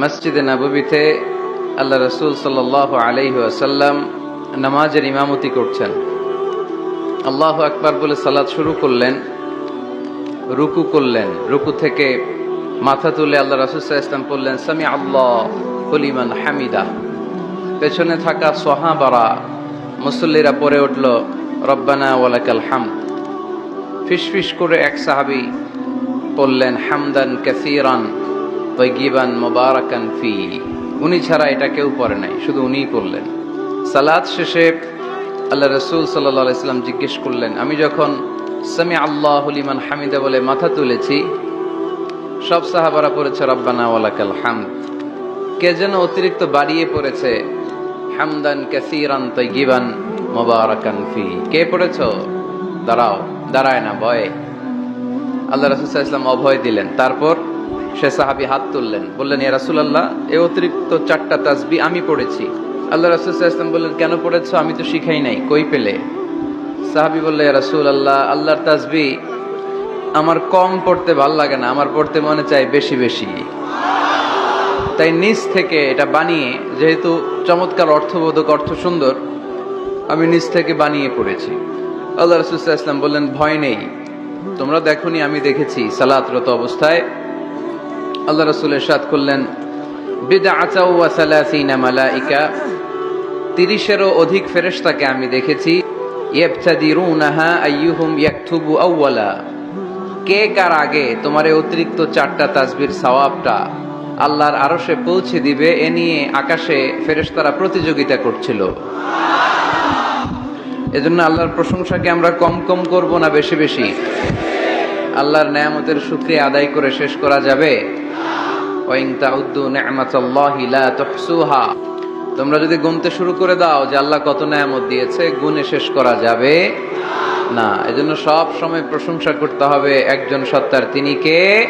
মসজিদে নববীতে আল্লাহ রসুল সাল্লাহ আলাইহি আসাল্লাম নামাজের ইমামতি করছেন। আল্লাহ আকবার বলে সালাদ শুরু করলেন, রুকু করলেন, রুকু থেকে মাথা তুলে আল্লাহ রসুল ইসলাম পড়লেন সামি আল্লাহ হলিমান হামিদা। পেছনে থাকা সোহাবারা, মুসল্লিরা পরে উঠল, রব্বানা ওয়ালাকাল হামদ। ফিসফিস করে এক সাহাবি পড়লেন হামদান কাসিরান। তৈগিবান মোবারকান ফি। উনি ছাড়া এটা কেউ পড়ে নাই, শুধু উনিই করলেন। সালাদ শেষে আল্লাহ রসুল সাল্লাহ ইসলাম জিজ্ঞেস করলেন, আমি যখন সামি আল্লাহ হলিমান হামিদা বলে মাথা তুলেছি, সব সাহাবারা পড়েছে, রব্বানা ওয়ালাকাল কে যেন অতিরিক্ত বাড়িয়ে পড়েছে, হামদান কাসিরান তৈগিবান মোবারকান ফি। কে পড়েছ? দাঁড়াও, দাঁড়ায় না, ভয়ে। আল্লাহ রাসুল ইসলাম অভয় দিলেন। তারপর সে সাহাবি হাত তুললেন, বললেন ইয়া রাসূলুল্লাহ, এ অতিরিক্ত চারটা তাসবি আমি পড়েছি। আল্লাহ রাসুল ইসলাম বললেন, কেন পড়েছো? আমি তো শিখাই নাই, কই পেলে? সাহাবি বললে রাসূল আল্লাহ আল্লাহর তাসবি আমার কম পড়তে ভালো লাগে না, আমার পড়তে মনে চাই বেশি বেশি। তাই নিজ থেকে এটা বানিয়ে, যেহেতু চমৎকার অর্থবোধক, অর্থ সুন্দর, আমি নিজ থেকে বানিয়ে পড়েছি। আল্লাহ রসুল্লাহ ইসলাম বললেন, ভয় নেই, তোমরা দেখনি আমি দেখেছি সালাতরত অবস্থায় আল্লাহ রসুল এরশাদ করলেন বিদা আচাউ ওয়াসালাসিনা মালাইকা তিরিশেরও অধিক ফেরেশতাকে আমি দেখেছি, ইয়েবতাদিরুনাহা আইয়ুহুম ইয়াকতুবু আউওয়ালা কে কার আগে তোমার অতিরিক্ত চারটা তাসবির সওয়াবটা আল্লাহর আরশে পৌঁছে দিবে, এ নিয়ে আকাশে ফেরেশতারা প্রতিযোগিতা করছিল এজন্য আল্লাহর প্রশংসাকে আমরা কম কম করব না, বেশি বেশি? আল্লাহর নেয়ামতের শুকরিয়া আদায় করে শেষ করা যাবে। তোমরা যদি গুনতে শুরু করে দাও যে আল্লাহ কত নেয়ামত দিয়েছে, গুনে শেষ করা যাবে না। এজন্য সব সময় প্রশংসা করতে হবে একজন সত্তার। তিনি কে?